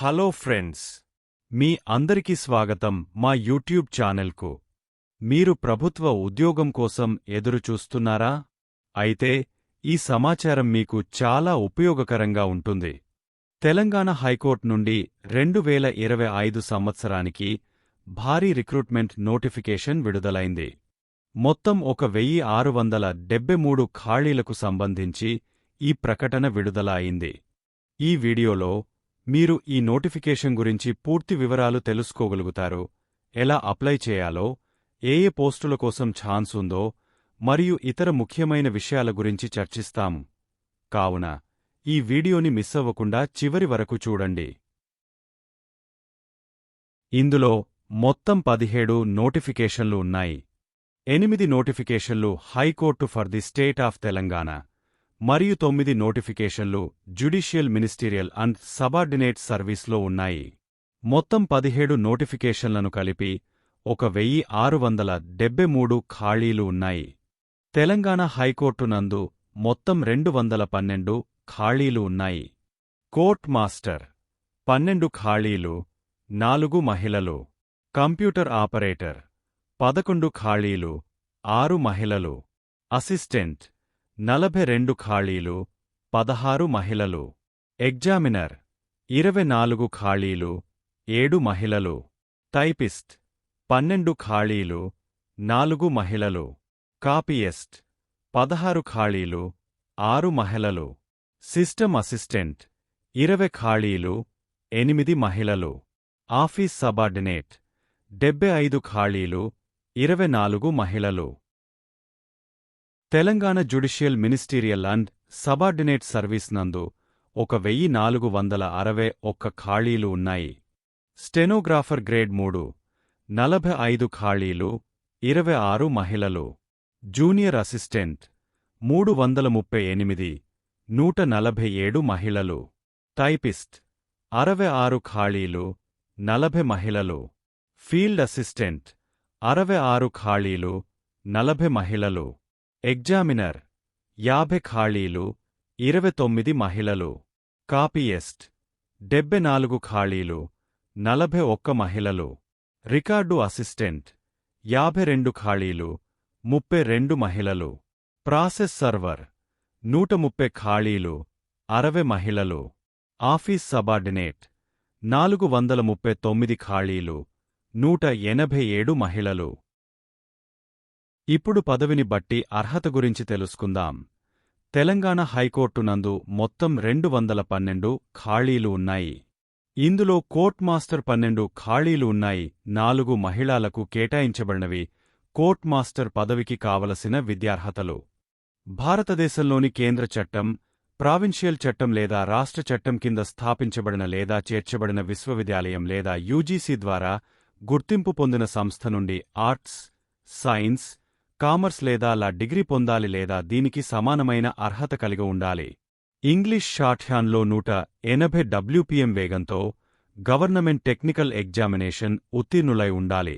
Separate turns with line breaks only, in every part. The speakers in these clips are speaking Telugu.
హలో ఫ్రెండ్స్ మీ అందరికీ స్వాగతం మా యూట్యూబ్ ఛానల్కు. మీరు ప్రభుత్వ ఉద్యోగం కోసం ఎదురుచూస్తున్నారా? అయితే ఈ సమాచారం మీకు చాలా ఉపయోగకరంగా ఉంటుంది. తెలంగాణ హైకోర్టు నుండి రెండు వేల ఇరవై ఐదు సంవత్సరానికి భారీ రిక్రూట్మెంట్ నోటిఫికేషన్ విడుదలైంది. మొత్తం ఒక వెయ్యి ఆరు వందల డెబ్బై మూడు ఖాళీలకు సంబంధించి ఈ ప్రకటన విడుదల అయింది ఈ వీడియోలో మీరు ఈ నోటిఫికేషన్ గురించి పూర్తి వివరాలు తెలుసుకోగలుగుతారు. ఎలా అప్లై చేయాలో ఏ ఏ పోస్టుల కోసం ఛాన్స్ ఉందో మరియు ఇతర ముఖ్యమైన విషయాల గురించి చర్చిస్తాము. కావున ఈ వీడియోని మిస్ అవ్వకుండా చివరి వరకు చూడండి. ఇందులో మొత్తం పదిహేడు నోటిఫికేషన్లు ఉన్నాయి. ఎనిమిది నోటిఫికేషన్లు high court for the state of Telangana. మరియు తొమ్మిది నోటిఫికేషన్లు జ్యుడిషియల్ మినిస్టీరియల్ అండ్ సబార్డినేట్ సర్వీస్లో ఉన్నాయి. మొత్తం పదిహేడు నోటిఫికేషన్లను కలిపి ఒక వెయ్యి ఆరు వందల డెబ్బై మూడు ఖాళీలు ఉన్నాయి. తెలంగాణ హైకోర్టు నందు మొత్తం రెండు వందల పన్నెండు ఖాళీలు ఉన్నాయి. కోర్ట్ మాస్టర్ పన్నెండు ఖాళీలు నాలుగు మహిళలు. కంప్యూటర్ ఆపరేటర్ పదకొండు ఖాళీలు ఆరు మహిళలు. అసిస్టెంట్ నలభై రెండు ఖాళీలు పదహారు మహిళలు. ఎగ్జామినర్ ఇరవై నాలుగు ఖాళీలు ఏడు మహిళలు. టైపిస్ట్ పన్నెండు ఖాళీలు నాలుగు మహిళలు. కాపీయస్ట్ పదహారు ఖాళీలు ఆరు మహిళలు. సిస్టమ్ అసిస్టెంట్ ఇరవై ఖాళీలు ఎనిమిది మహిళలు. ఆఫీస్ సబార్డినేట్ డెబ్బై ఐదు ఖాళీలు ఇరవై నాలుగు మహిళలు. Telangana judicial ministerial and subordinate service నందు ఒక వెయ్యి నాలుగు వందల అరవై ఒక్క ఖాళీలు ఉన్నాయి. స్టెనోగ్రాఫర్ గ్రేడ్ మూడు నలభై ఐదు ఖాళీలు ఇరవై ఆరు మహిళలు. జూనియర్ అసిస్టెంట్ మూడు వందల ముప్పై ఎనిమిది నూట నలభై ఏడు మహిళలు. టైపిస్ట్ అరవై ఆరు ఖాళీలు నలభై మహిళలు. ఫీల్డ్ అసిస్టెంట్ అరవై ఆరు ఖాళీలు నలభై మహిళలు. ఎగ్జామినర్ యాభై ఖాళీలు ఇరవై తొమ్మిది మహిళలు. కాపీయస్ట్ డెబ్బె నాలుగు ఖాళీలు నలభై ఒక్క మహిళలు. రికార్డు అసిస్టెంట్ యాభై రెండు ఖాళీలు ముప్పై రెండు మహిళలు. ప్రాసెస్ సర్వర్ నూట ముప్పై ఖాళీలు అరవై మహిళలు. ఆఫీస్ సబార్డినేట్ నాలుగు వందల ముప్పై తొమ్మిది ఖాళీలు నూట ఎనభై ఏడు మహిళలు. ఇప్పుడు పదవిని బట్టి అర్హత గురించి తెలుసుకుందాం. తెలంగాణ హైకోర్టు నందు మొత్తం రెండు వందల పన్నెండు ఖాళీలు ఉన్నాయి. ఇందులో కోర్ట్ మాస్టర్ పన్నెండు ఖాళీలు ఉన్నాయి. నాలుగు మహిళలకు కేటాయించబడినవి కోర్ట్ మాస్టర్ పదవికి కావలసిన విద్యార్హతలు. భారతదేశంలోని కేంద్ర చట్టం ప్రావిన్షియల్ చట్టం లేదా రాష్ట్ర చట్టం కింద స్థాపించబడిన లేదా చేర్చబడిన విశ్వవిద్యాలయం లేదా యూజీసీ ద్వారా గుర్తింపు పొందిన సంస్థ నుండి ఆర్ట్స్ సైన్స్ కామర్స్ లేదా లా డిగ్రీ పొందాలి లేదా దీనికి సమానమైన అర్హత కలిగి ఉండాలి. ఇంగ్లీష్ షార్ట్హ్యాండ్లో నూట ఎనభై డబ్ల్యూపీఎం వేగంతో గవర్నమెంట్ టెక్నికల్ ఎగ్జామినేషన్ ఉత్తీర్ణులై ఉండాలి.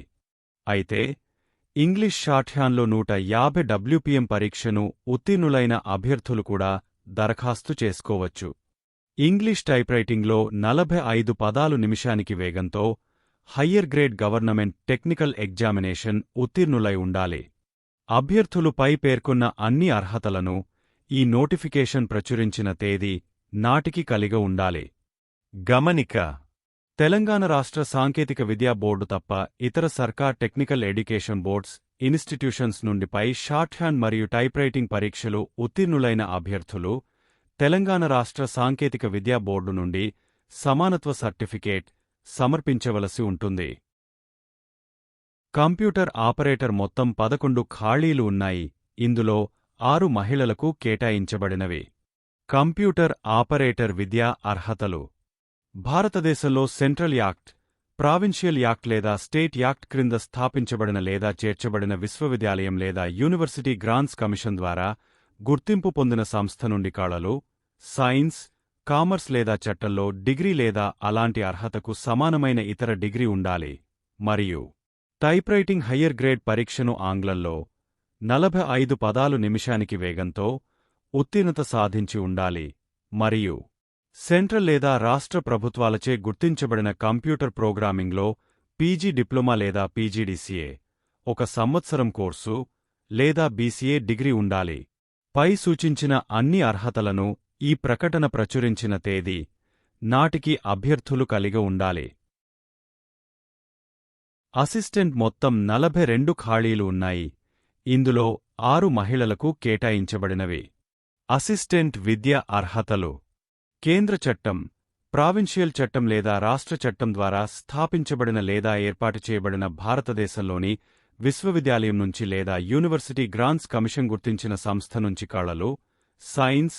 అయితే ఇంగ్లీష్ షార్ట్హ్యాండ్లో నూట యాభై డబ్ల్యూపీఎం పరీక్షను ఉత్తీర్ణులైన అభ్యర్థులు కూడా దరఖాస్తు చేసుకోవచ్చు. ఇంగ్లీష్ టైప్రైటింగ్లో నలభై ఐదు పదాలు నిమిషానికి వేగంతో higher grade government technical examination ఉత్తీర్ణులై ఉండాలి. అభ్యర్థులు పై పేర్కొన్న అన్ని అర్హతలను ఈ నోటిఫికేషన్ ప్రచురించిన తేదీ నాటికి కలిగి ఉండాలి. గమనిక. తెలంగాణ రాష్ట్ర సాంకేతిక విద్యా బోర్డు తప్ప ఇతర సర్కార్ టెక్నికల్ ఎడ్యుకేషన్ బోర్డ్స్ ఇన్స్టిట్యూషన్స్ నుండి పై షార్ట్ హ్యాండ్ మరియు టైప్రైటింగ్ పరీక్షలు ఉత్తీర్ణులైన అభ్యర్థులు తెలంగాణ రాష్ట్ర సాంకేతిక విద్యా బోర్డు నుండి సమానత్వ సర్టిఫికేట్ సమర్పించవలసి ఉంటుంది. కంప్యూటర్ ఆపరేటర్ మొత్తం పదకొండు ఖాళీలు ఉన్నాయి. ఇందులో ఆరు మహిళలకు కేటాయించబడినవి. కంప్యూటర్ ఆపరేటర్ విద్యా అర్హతలు. భారతదేశంలో సెంట్రల్ యాక్ట్ ప్రావిన్షియల్ యాక్ట్ లేదా స్టేట్ యాక్ట్ క్రింద స్థాపించబడిన లేదా చేర్చబడిన విశ్వవిద్యాలయం లేదా యూనివర్సిటీ గ్రాంట్స్ కమిషన్ ద్వారా గుర్తింపు పొందిన సంస్థ నుండి కళలు సైన్స్ కామర్స్ లేదా చట్టంలో డిగ్రీ లేదా అలాంటి అర్హతకు సమానమైన ఇతర డిగ్రీ ఉండాలి. మరియు టైప్రైటింగ్ హయ్యర్ గ్రేడ్ పరీక్షను ఆంగ్లంలో నలభై ఐదు పదాలు నిమిషానికి వేగంతో ఉత్తీర్ణత సాధించి ఉండాలి. మరియు సెంట్రల్ లేదా రాష్ట్ర ప్రభుత్వాలచే గుర్తించబడిన కంప్యూటర్ ప్రోగ్రామింగ్లో పీజీ డిప్లొమా లేదా పీజీడీసీఏ ఒక సంవత్సరం కోర్సు లేదా బీసీఏ డిగ్రీ ఉండాలి. పై సూచించిన అన్ని అర్హతలను ఈ ప్రకటన ప్రచురించిన తేదీ నాటికి అభ్యర్థులు కలిగి ఉండాలి. అసిస్టెంట్ మొత్తం నలభై రెండు ఖాళీలు ఉన్నాయి. ఇందులో ఆరు మహిళలకు కేటాయించబడినవి. అసిస్టెంట్ విద్య అర్హతలు. కేంద్ర చట్టం ప్రావిన్షియల్ చట్టం లేదా రాష్ట్ర చట్టం ద్వారా స్థాపించబడిన లేదా ఏర్పాటు చేయబడిన భారతదేశంలోని విశ్వవిద్యాలయం నుంచి లేదా యూనివర్సిటీ గ్రాంట్స్ కమిషన్ గుర్తించిన సంస్థ నుంచి కళలు సైన్స్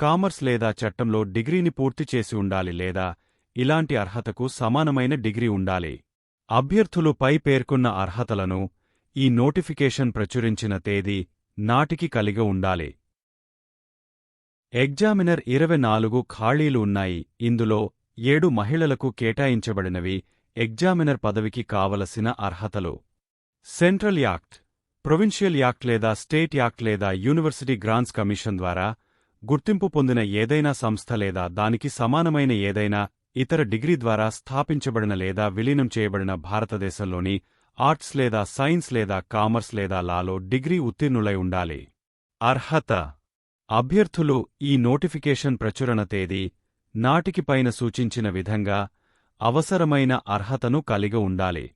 కామర్స్ లేదా చట్టంలో డిగ్రీని పూర్తి చేసి ఉండాలి లేదా ఇలాంటి అర్హతకు సమానమైన డిగ్రీ ఉండాలి. అభ్యర్థులు పై పేర్కొన్న అర్హతలను ఈ నోటిఫికేషన్ ప్రచురించిన తేదీ నాటికి కలిగి ఉండాలి. ఎగ్జామినర్ ఇరవై నాలుగు ఖాళీలు ఉన్నాయి. ఇందులో ఏడు మహిళలకు కేటాయించబడినవి ఎగ్జామినర్ పదవికి కావలసిన అర్హతలు. సెంట్రల్ యాక్ట్ ప్రొవిన్షియల్ యాక్ట్ లేదా స్టేట్ యాక్ట్ లేదా యూనివర్సిటీ గ్రాంట్స్ కమిషన్ ద్వారా గుర్తింపు పొందిన ఏదైనా సంస్థ లేదా దానికి సమానమైన ఏదైనా ఇతర డిగ్రీ ద్వారా స్థాపించబడిన లేదా విలీనం చేయబడిన భారతదేశంలోని ఆర్ట్స్ లేదా సైన్స్ లేదా కామర్స్ లేదా లాలో డిగ్రీ ఉత్తీర్ణులై ఉండాలి. అర్హత. అభ్యర్థులు ఈ నోటిఫికేషన్ ప్రచురణ తేదీ నాటికి పైన సూచించిన విధంగా అవసరమైన అర్హతను కలిగి ఉండాలి.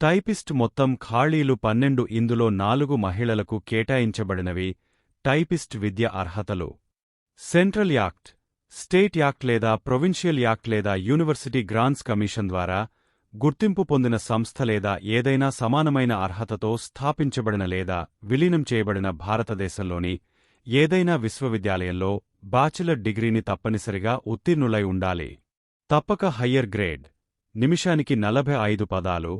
టైపిస్ట్ మొత్తం ఖాళీలు పన్నెండు ఇందులో నాలుగు మహిళలకు కేటాయించబడినవి టైపిస్ట్ విద్య అర్హతలు. Central act. స్టేట్ యాక్ట్ లేదా ప్రొవిన్షియల్ యాక్ట్ లేదా యూనివర్సిటీ గ్రాంట్స్ కమిషన్ ద్వారా గుర్తింపు పొందిన సంస్థ లేదా ఏదైనా సమానమైన అర్హతతో స్థాపించబడిన లేదా విలీనం చేయబడిన భారతదేశంలోని ఏదైనా విశ్వవిద్యాలయంలో బాచిలర్ డిగ్రీని తప్పనిసరిగా ఉత్తీర్ణులై ఉండాలి. తప్పక హయ్యర్ గ్రేడ్. నిమిషానికి నలభై ఐదు పదాలు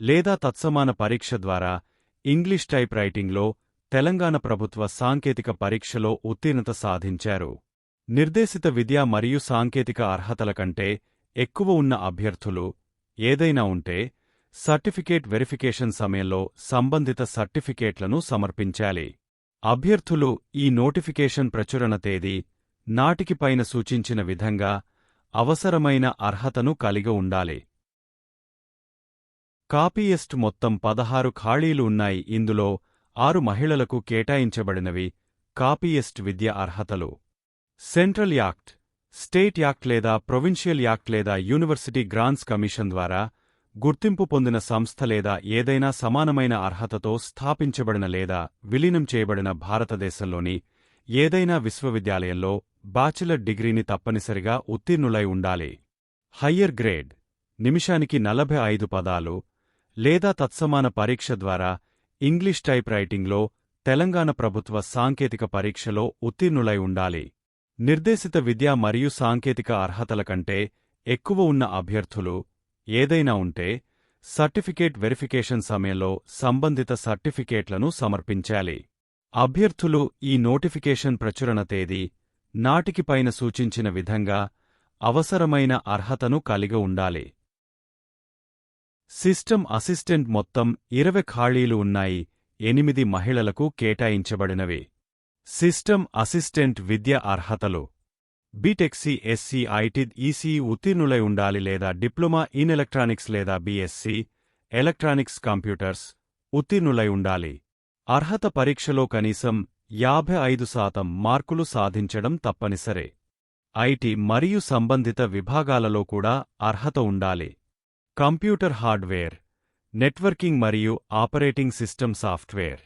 లేదా తత్సమాన పరీక్ష ద్వారా ఇంగ్లీష్ టైప్ రైటింగ్లో తెలంగాణ ప్రభుత్వ సాంకేతిక పరీక్షలో ఉత్తీర్ణత సాధించారు. నిర్దేశిత విద్య మరియు సాంకేతిక అర్హతల కంటే ఎక్కువ ఉన్న అభ్యర్థులు ఏదైనా ఉంటే సర్టిఫికేట్ వెరిఫికేషన్ సమయంలో సంబంధిత సర్టిఫికేట్లను సమర్పించాలి. అభ్యర్థులు ఈ నోటిఫికేషన్ ప్రచురణ తేదీ నాటికి పైన సూచించిన విధంగా అవసరమైన అర్హతను కలిగి ఉండాలి. కాపీయస్ట్ మొత్తం పదహారు ఖాళీలు ఉన్నాయి. ఇందులో ఆరు మహిళలకు కేటాయించబడినవి కాపీయస్ట్ విద్య అర్హతలు. సెంట్రల్ యాక్ట్ స్టేట్ యాక్ట్ లేదా ప్రొవిన్షియల్ యాక్ట్ లేదా యూనివర్సిటీ గ్రాంట్స్ కమిషన్ ద్వారా గుర్తింపు పొందిన సంస్థ లేదా ఏదైనా సమానమైన అర్హతతో స్థాపించబడిన లేదా విలీనం చేయబడిన భారతదేశంలోని ఏదైనా విశ్వవిద్యాలయంలో బాచిలర్ డిగ్రీని తప్పనిసరిగా ఉత్తీర్ణులై ఉండాలి. హయ్యర్ గ్రేడ్ నిమిషానికి నలభై ఐదు పదాలు లేదా తత్సమాన పరీక్ష ద్వారా ఇంగ్లీష్ టైప్ రైటింగ్లో తెలంగాణ ప్రభుత్వ సాంకేతిక పరీక్షలో ఉత్తీర్ణులై ఉండాలి. నిర్దేశిత విద్య మరియు సాంకేతిక అర్హతల కంటే ఎక్కువ ఉన్న అభ్యర్థులు ఏదైనా ఉంటే సర్టిఫికేట్ వెరిఫికేషన్ సమయంలో సంబంధిత సర్టిఫికేట్లను సమర్పించాలి. అభ్యర్థులు ఈ నోటిఫికేషన్ ప్రచురణ తేదీ నాటికి పైన సూచించిన విధంగా అవసరమైన అర్హతను కలిగి ఉండాలి. సిస్టమ్ అసిస్టెంట్ మొత్తం ఇరవై ఖాళీలు ఉన్నాయి ఎనిమిది మహిళలకు కేటాయించబడినవి. సిస్టమ్ అసిస్టెంట్ విద్య అర్హతలు. బీటెక్సీ ఎస్సీ ఐటీ ఈసీ ఉత్తీర్ణులై ఉండాలి లేదా డిప్లొమా ఇన్ ఎలక్ట్రానిక్స్ లేదా బీఎస్సీ ఎలక్ట్రానిక్స్ కంప్యూటర్స్ ఉత్తీర్ణులై ఉండాలి. అర్హత పరీక్షలో కనీసం యాభై ఐదు శాతం మార్కులు సాధించడం తప్పనిసరే. ఐటీ మరియు సంబంధిత విభాగాలలో కూడా అర్హత ఉండాలి. కంప్యూటర్ హార్డ్వేర్ నెట్వర్కింగ్ మరియు ఆపరేటింగ్ సిస్టమ్ సాఫ్ట్వేర్.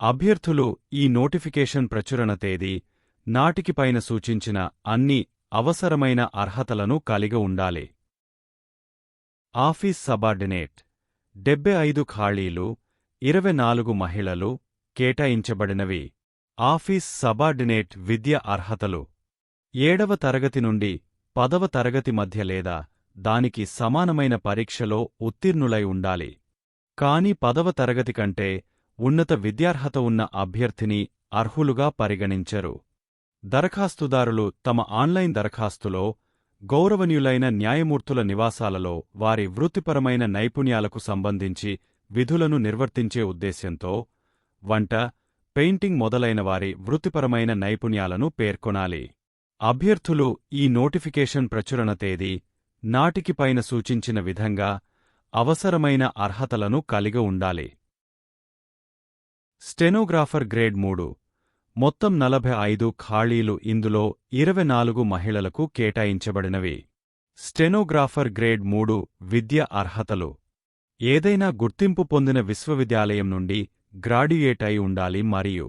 అభ్యర్థులు ఈ నోటిఫికేషన్ ప్రచురణ తేదీ నాటికి పైన సూచించిన అన్ని అవసరమైన అర్హతలను కలిగి ఉండాలి. ఆఫీస్ సబార్డినేట్ డెబ్బై ఐదు ఖాళీలు ఇరవై నాలుగు మహిళలు కేటాయించబడినవి. ఆఫీస్ సబార్డినేట్ విద్య అర్హతలు. ఏడవ తరగతి నుండి పదవ తరగతి మధ్య లేదా దానికి సమానమైన పరీక్షలో ఉత్తీర్ణులై ఉండాలి. కాని పదవ తరగతి కంటే ఉన్నత విద్యార్హత ఉన్న అభ్యర్థిని అర్హులుగా పరిగణించరు. దరఖాస్తుదారులు తమ ఆన్లైన్ దరఖాస్తులో గౌరవనీయులైన న్యాయమూర్తుల నివాసాలలో వారి వృత్తిపరమైన నైపుణ్యాలకు సంబంధించి విధులను నిర్వర్తించే ఉద్దేశ్యంతో వంట పెయింటింగ్ మొదలైన వారి వృత్తిపరమైన నైపుణ్యాలను పేర్కొనాలి. అభ్యర్థులు ఈ నోటిఫికేషన్ ప్రచురణ తేదీ నాటికి పైన సూచించిన విధంగా అవసరమైన అర్హతలను కలిగి ఉండాలి. స్టెనోగ్రాఫర్ గ్రేడ్ మూడు. మొత్తం నలభై ఐదు ఖాళీలు ఇందులో ఇరవై నాలుగు మహిళలకు కేటాయించబడినవి. స్టెనోగ్రాఫర్ గ్రేడ్ మూడు విద్య అర్హతలు. ఏదైనా గుర్తింపు పొందిన విశ్వవిద్యాలయం నుండి గ్రాడ్యుయేట్ అయి ఉండాలి మరియు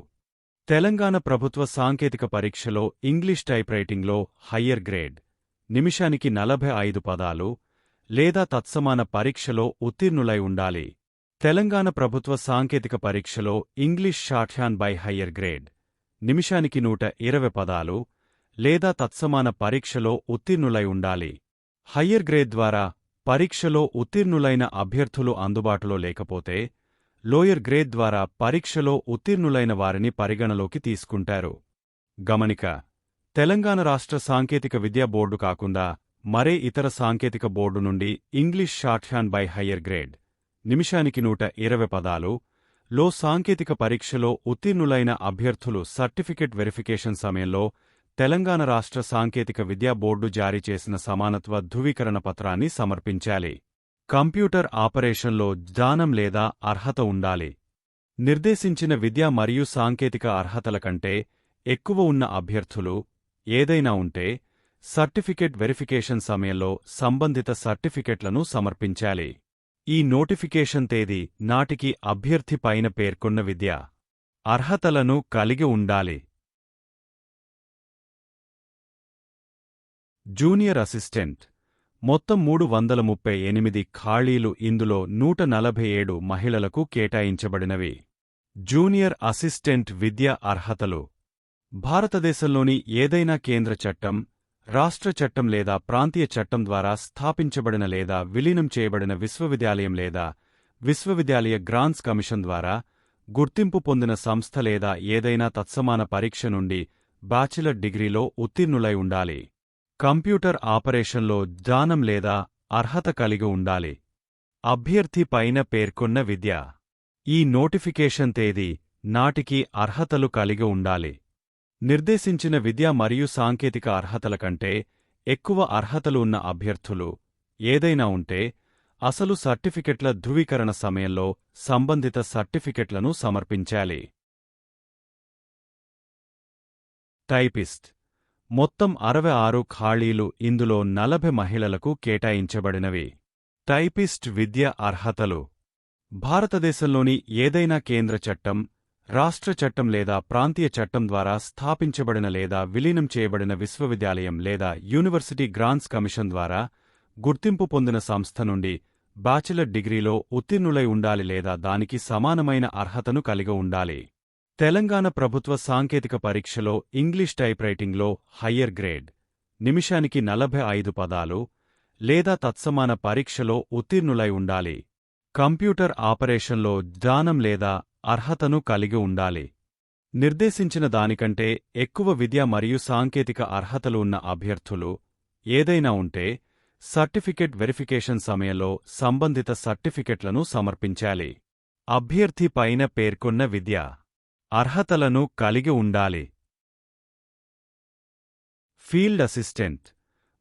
తెలంగాణ ప్రభుత్వ సాంకేతిక పరీక్షలో ఇంగ్లీష్ టైప్రైటింగ్లో హయ్యర్ గ్రేడ్. నిమిషానికి నలభై ఐదు పదాలు లేదా తత్సమాన పరీక్షలో ఉత్తీర్ణులై ఉండాలి. తెలంగాణ ప్రభుత్వ సాంకేతిక పరీక్షలో English shorthand by higher grade. నిమిషానికి నూట ఇరవై పదాలు లేదా తత్సమాన పరీక్షలో ఉత్తీర్ణులై ఉండాలి. హయ్యర్ గ్రేడ్ ద్వారా పరీక్షలో ఉత్తీర్ణులైన అభ్యర్థులు అందుబాటులో లేకపోతే లోయర్ గ్రేడ్ ద్వారా పరీక్షలో ఉత్తీర్ణులైన వారిని పరిగణలోకి తీసుకుంటారు. గమనిక తెలంగాణ రాష్ట్ర సాంకేతిక విద్యా బోర్డు కాకుండా మరే ఇతర సాంకేతిక బోర్డు నుండి English shorthand by higher grade. నిమిషానికి నూట ఇరవై పదాలు లో సాంకేతిక పరీక్షలో ఉత్తీర్ణులైన అభ్యర్థులు సర్టిఫికెట్ వెరిఫికేషన్ సమయంలో తెలంగాణ రాష్ట్ర సాంకేతిక విద్యా బోర్డు జారీ చేసిన సమానత్వ ధృవీకరణ పత్రాన్ని సమర్పించాలి. కంప్యూటర్ ఆపరేషన్లో జ్ఞానం లేదా అర్హత ఉండాలి. నిర్దేశించిన విద్య మరియు సాంకేతిక అర్హతల కంటే ఎక్కువ ఉన్న అభ్యర్థులు ఏదైనా ఉంటే సర్టిఫికెట్ వెరిఫికేషన్ సమయంలో సంబంధిత సర్టిఫికెట్లను సమర్పించాలి. ఈ నోటిఫికేషన్ తేదీ నాటికి అభ్యర్థి పైన పేర్కొన్న విద్య. అర్హతలను కలిగి ఉండాలి. Junior assistant. మొత్తం మూడు వందల ముప్పై ఎనిమిది ఖాళీలు ఇందులో నూట నలభై ఏడు మహిళలకు కేటాయించబడినవి. జూనియర్ అసిస్టెంట్ విద్య అర్హతలు. భారతదేశంలోని ఏదైనా కేంద్ర చట్టం రాష్ట్ర చట్టం లేదా ప్రాంతీయ చట్టం ద్వారా స్థాపించబడిన లేదా విలీనం చేయబడిన విశ్వవిద్యాలయం లేదా విశ్వవిద్యాలయ గ్రాంట్స్ కమిషన్ ద్వారా గుర్తింపు పొందిన సంస్థ లేదా ఏదైనా తత్సమాన పరీక్ష నుండి బ్యాచిలర్ డిగ్రీలో ఉత్తీర్ణులై ఉండాలి. కంప్యూటర్ ఆపరేషన్లో జ్ఞానం లేదా అర్హత కలిగి ఉండాలి. అభ్యర్థి పైన పేర్కొన్న విద్య. ఈ నోటిఫికేషన్ తేదీ నాటికి అర్హతలు కలిగి ఉండాలి. నిర్దేశించిన విద్య మరియు సాంకేతిక అర్హతల కంటే ఎక్కువ అర్హతలు ఉన్న అభ్యర్థులు ఏదైనా ఉంటే అసలు సర్టిఫికెట్ల ధృవీకరణ సమయంలో సంబంధిత సర్టిఫికెట్లను సమర్పించాలి. టైపిస్ట్. మొత్తం అరవై ఆరు ఖాళీలు ఇందులో నలభై మహిళలకు కేటాయించబడినవి. టైపిస్ట్ విద్య అర్హతలు. భారతదేశంలోని ఏదైనా కేంద్ర చట్టం రాష్ట్ర చట్టం లేదా ప్రాంతీయ చట్టం ద్వారా స్థాపించబడిన లేదా విలీనం చేయబడిన విశ్వవిద్యాలయం లేదా యూనివర్సిటీ గ్రాంట్స్ కమిషన్ ద్వారా గుర్తింపు పొందిన సంస్థ నుండి బ్యాచిలర్ డిగ్రీలో ఉత్తీర్ణులై ఉండాలి లేదా దానికి సమానమైన అర్హతను కలిగి ఉండాలి. తెలంగాణ ప్రభుత్వ సాంకేతిక పరీక్షలో ఇంగ్లీష్ టైప్రైటింగ్లో హయ్యర్ గ్రేడ్ నిమిషానికి నలభై ఐదు పదాలు లేదా తత్సమాన పరీక్షలో ఉత్తీర్ణులై ఉండాలి. కంప్యూటర్ ఆపరేషన్లో జ్ఞానం లేదా అర్హతను కలిగి ఉండాలి. నిర్దేశించిన దానికంటే ఎక్కువ విద్య మరియు సాంకేతిక అర్హతలు ఉన్న అభ్యర్థులు ఏదైనా ఉంటే సర్టిఫికెట్ వెరిఫికేషన్ సమయంలో సంబంధిత సర్టిఫికెట్లను సమర్పించాలి. అభ్యర్థి పైన పేర్కొన్న విద్య అర్హతలను కలిగి ఉండాలి. ఫీల్డ్ అసిస్టెంట్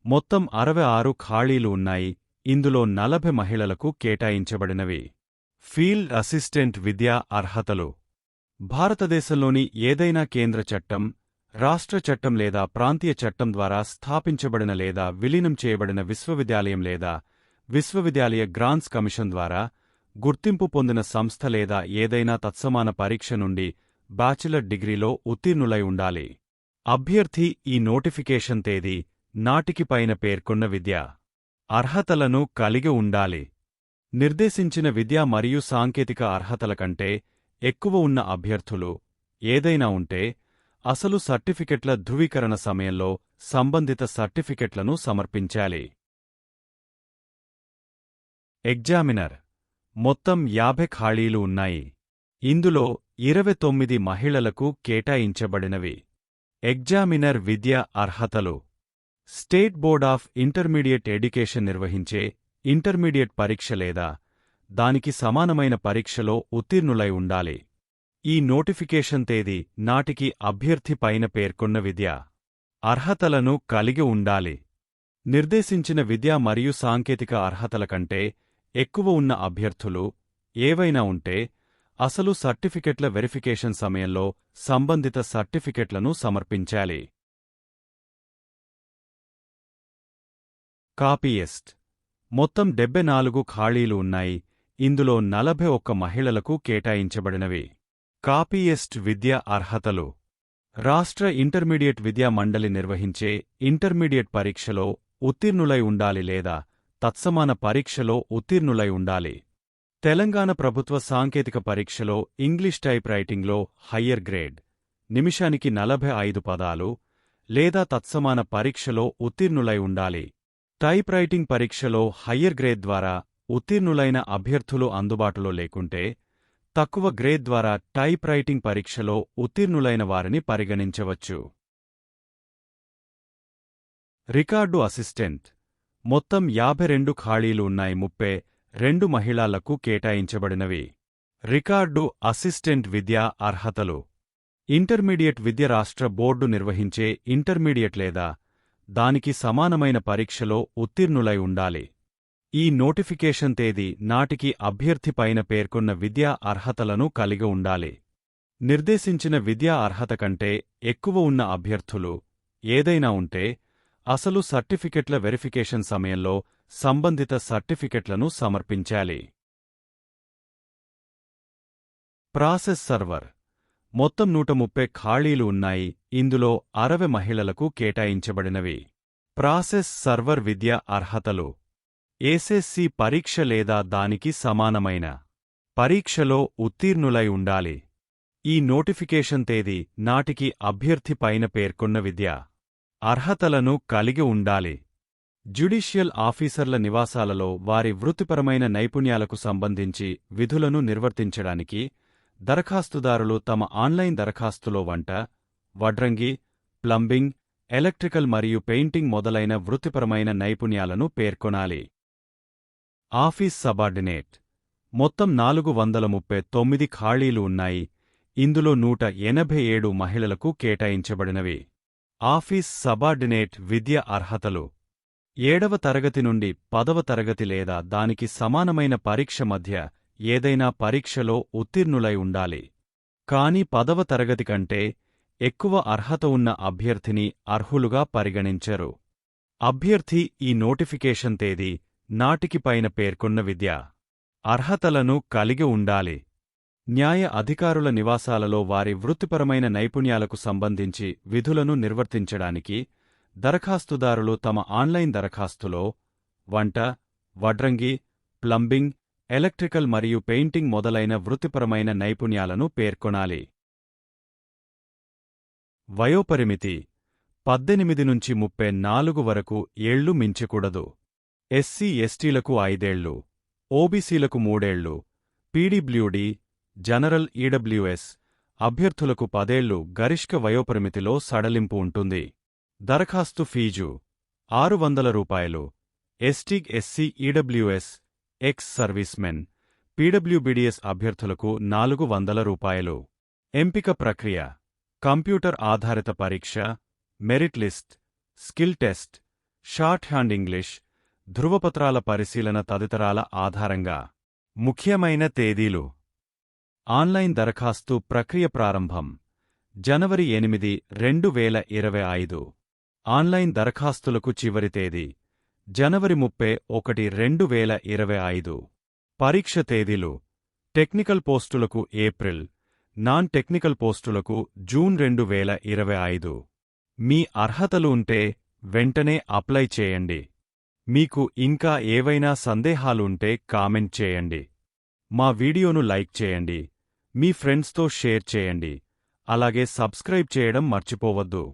మొత్తం అరవై ఆరు ఖాళీలు ఉన్నాయి. ఇందులో నలభై మహిళలకు కేటాయించబడినవి. ఫీల్డ్ అసిస్టెంట్ విద్యా అర్హతలు. భారతదేశంలోని ఏదైనా కేంద్ర చట్టం రాష్ట్ర చట్టం లేదా ప్రాంతీయ చట్టం ద్వారా స్థాపించబడిన లేదా విలీనం చేయబడిన విశ్వవిద్యాలయం లేదా విశ్వవిద్యాలయ గ్రాంట్స్ కమిషన్ ద్వారా గుర్తింపు పొందిన సంస్థ లేదా ఏదైనా తత్సమాన పరీక్ష నుండి బ్యాచిలర్ డిగ్రీలో ఉత్తీర్ణులై ఉండాలి. అభ్యర్థి ఈ నోటిఫికేషన్ తేదీ నాటికి పైన పేర్కొన్న విద్య. అర్హతలను కలిగి ఉండాలి. నిర్దేశించిన విద్యా మరియు సాంకేతిక అర్హతల కంటే ఎక్కువ ఉన్న అభ్యర్థులు ఏదైనా ఉంటే అసలు సర్టిఫికెట్ల ధృవీకరణ సమయంలో సంబంధిత సర్టిఫికెట్లను సమర్పించాలి. ఎగ్జామినర్. మొత్తం యాభై ఖాళీలు ఉన్నాయి. ఇందులో ఇరవై తొమ్మిది మహిళలకు కేటాయించబడినవి. ఎగ్జామినర్ విద్య అర్హతలు. State board of intermediate education నిర్వహించే ఇంటర్మీడియట్ పరీక్ష లేదా దానికి సమానమైన పరీక్షలో ఉత్తీర్ణులై ఉండాలి. ఈ నోటిఫికేషన్ తేదీ నాటికి అభ్యర్థి పైన పేర్కొన్న విద్య. అర్హతలను కలిగి ఉండాలి. నిర్దేశించిన విద్య మరియు సాంకేతిక అర్హతల కంటే ఎక్కువ ఉన్న అభ్యర్థులు ఏవైనా ఉంటే అసలు సర్టిఫికెట్ల వెరిఫికేషన్ సమయంలో సంబంధిత సర్టిఫికెట్లను సమర్పించాలి. కాపీయెస్ట్ మొత్తం డెబ్బె నాలుగు ఖాళీలు ఉన్నాయి. ఇందులో నలభై ఒక్క మహిళలకు కేటాయించబడినవి. కాపీయెస్ట్ విద్య అర్హతలు. రాష్ట్ర ఇంటర్మీడియట్ విద్యా మండలి నిర్వహించే ఇంటర్మీడియట్ పరీక్షలో ఉత్తీర్ణులై ఉండాలి లేదా తత్సమాన పరీక్షలో ఉత్తీర్ణులై ఉండాలి. తెలంగాణ ప్రభుత్వ సాంకేతిక పరీక్షలో ఇంగ్లీష్ టైప్ రైటింగ్లో హయ్యర్ గ్రేడ్. నిమిషానికి నలభై ఐదు పదాలు లేదా తత్సమాన పరీక్షలో ఉత్తీర్ణులై ఉండాలి. టైప్ రైటింగ్ పరీక్షలో హయ్యర్ గ్రేడ్ ద్వారా ఉత్తీర్ణులైన అభ్యర్థులు అందుబాటులో లేకుంటే తక్కువ గ్రేడ్ ద్వారా టైప్ రైటింగ్ పరీక్షలో ఉత్తీర్ణులైన వారిని పరిగణించవచ్చు. Record assistant. మొత్తం యాభై రెండు ఖాళీలు ఉన్నాయి ముప్పై రెండు మహిళలకు కేటాయించబడినవి. రికార్డు అసిస్టెంట్ విద్యా అర్హతలు. ఇంటర్మీడియట్ విద్య రాష్ట్ర బోర్డు నిర్వహించే ఇంటర్మీడియట్ లేదా దానికి సమానమైన పరీక్షలో ఉత్తీర్ణులై ఉండాలి. ఈ నోటిఫికేషన్ తేదీ నాటికి అభ్యర్థి పైన పేర్కొన్న విద్యా అర్హతలను కలిగి ఉండాలి. నిర్దేశించిన విద్యా అర్హత కంటే ఎక్కువ ఉన్న అభ్యర్థులు ఏదైనా ఉంటే అసలు సర్టిఫికెట్ల వెరిఫికేషన్ సమయంలో సంబంధిత సర్టిఫికెట్లను సమర్పించాలి. Process server. మొత్తం నూట ముప్పై ఖాళీలు ఉన్నాయి. ఇందులో అరవై మహిళలకు కేటాయించబడినవి. ప్రాసెస్ సర్వర్ విద్య అర్హతలు. ఏసెస్సి పరీక్ష లేదా దానికి సమానమైన. పరీక్షలో ఉత్తీర్ణులై ఉండాలి. ఈ నోటిఫికేషన్ తేదీ నాటికి అభ్యర్థి పైన పేర్కొన్న విద్య. అర్హతలను కలిగి ఉండాలి. జ్యుడిషియల్ ఆఫీసర్ల నివాసాలలో వారి వృత్తిపరమైన నైపుణ్యాలకు సంబంధించి విధులను నిర్వర్తించడానికి దరఖాస్తుదారులు తమ ఆన్లైన్ దరఖాస్తులో వంట వడ్రంగి ప్లంబింగ్ ఎలక్ట్రికల్ మరియు పెయింటింగ్ మొదలైన వృత్తిపరమైన నైపుణ్యాలను పేర్కొనాలి. Office subordinate. మొత్తం నాలుగు వందల ముప్పై తొమ్మిది ఖాళీలు ఉన్నాయి. ఇందులో నూట ఎనభై ఏడు మహిళలకు కేటాయించబడినవి. ఆఫీస్ సబార్డినేట్ విద్య అర్హతలు. ఏడవ తరగతి నుండి పదవ తరగతి లేదా దానికి సమానమైన పరీక్ష మధ్య ఏదైనా పరీక్షలో ఉత్తీర్ణులై ఉండాలి. కాని పదవ తరగతి కంటే ఎక్కువ అర్హత ఉన్న అభ్యర్థిని అర్హులుగా పరిగణించరు. అభ్యర్థి ఈ నోటిఫికేషన్ తేదీ నాటికి పైన పేర్కొన్న విద్య. అర్హతలను కలిగి ఉండాలి. న్యాయ అధికారుల నివాసాలలో వారి వృత్తిపరమైన నైపుణ్యాలకు సంబంధించి విధులను నిర్వర్తించడానికి దరఖాస్తుదారులు తమ ఆన్లైన్ దరఖాస్తులో వంట వడ్రంగి ప్లంబింగ్ ఎలక్ట్రికల్ మరియు పెయింటింగ్ మొదలైన వృత్తిపరమైన నైపుణ్యాలను పేర్కొనాలి. వయోపరిమితి పద్దెనిమిది నుంచి ముప్పై నాలుగు వరకు ఏళ్ళు మించకూడదు. ఎస్సీ ఎస్టీలకు ఐదేళ్ళు ఓబీసీలకు మూడేళ్ళు పీడబ్ల్యూడీ జనరల్ ఈడబ్ల్యూఎస్ అభ్యర్థులకు పదేళ్ళు గరిష్క వయోపరిమితిలో సడలింపు ఉంటుంది. దరఖాస్తు ఫీజు ఆరు వందల రూపాయలు. ST SC EWS ex servicemen పీడబ్ల్యూబీడీఎస్ అభ్యర్థులకు నాలుగు వందల రూపాయలు. ఎంపిక ప్రక్రియ కంప్యూటర్ ఆధారిత పరీక్ష merit list skill test shorthand English ధృవపత్రాల పరిశీలన తదితరాల ఆధారంగా ముఖ్యమైన తేదీలు. ఆన్లైన్ దరఖాస్తు ప్రక్రియ ప్రారంభం జనవరి ఎనిమిది రెండు వేల ఇరవై ఐదు. ఆన్లైన్ దరఖాస్తులకు చివరి తేదీ జనవరి ముప్పై ఒకటి రెండు వేల ఇరవై ఐదు. పరీక్ష తేదీలు టెక్నికల్ పోస్టులకు ఏప్రిల్ నాన్ టెక్నికల్ పోస్టులకు జూన్ రెండు వేల ఇరవై ఐదు. మీ అర్హతలు ఉంటే వెంటనే అప్లై చేయండి. మీకు ఇంకా ఏవైనా సందేహాలుంటే కామెంట్ చేయండి. మా వీడియోను లైక్ చేయండి. మీ ఫ్రెండ్స్తో షేర్ చేయండి. అలాగే సబ్స్క్రైబ్ చేయడం మర్చిపోవద్దు.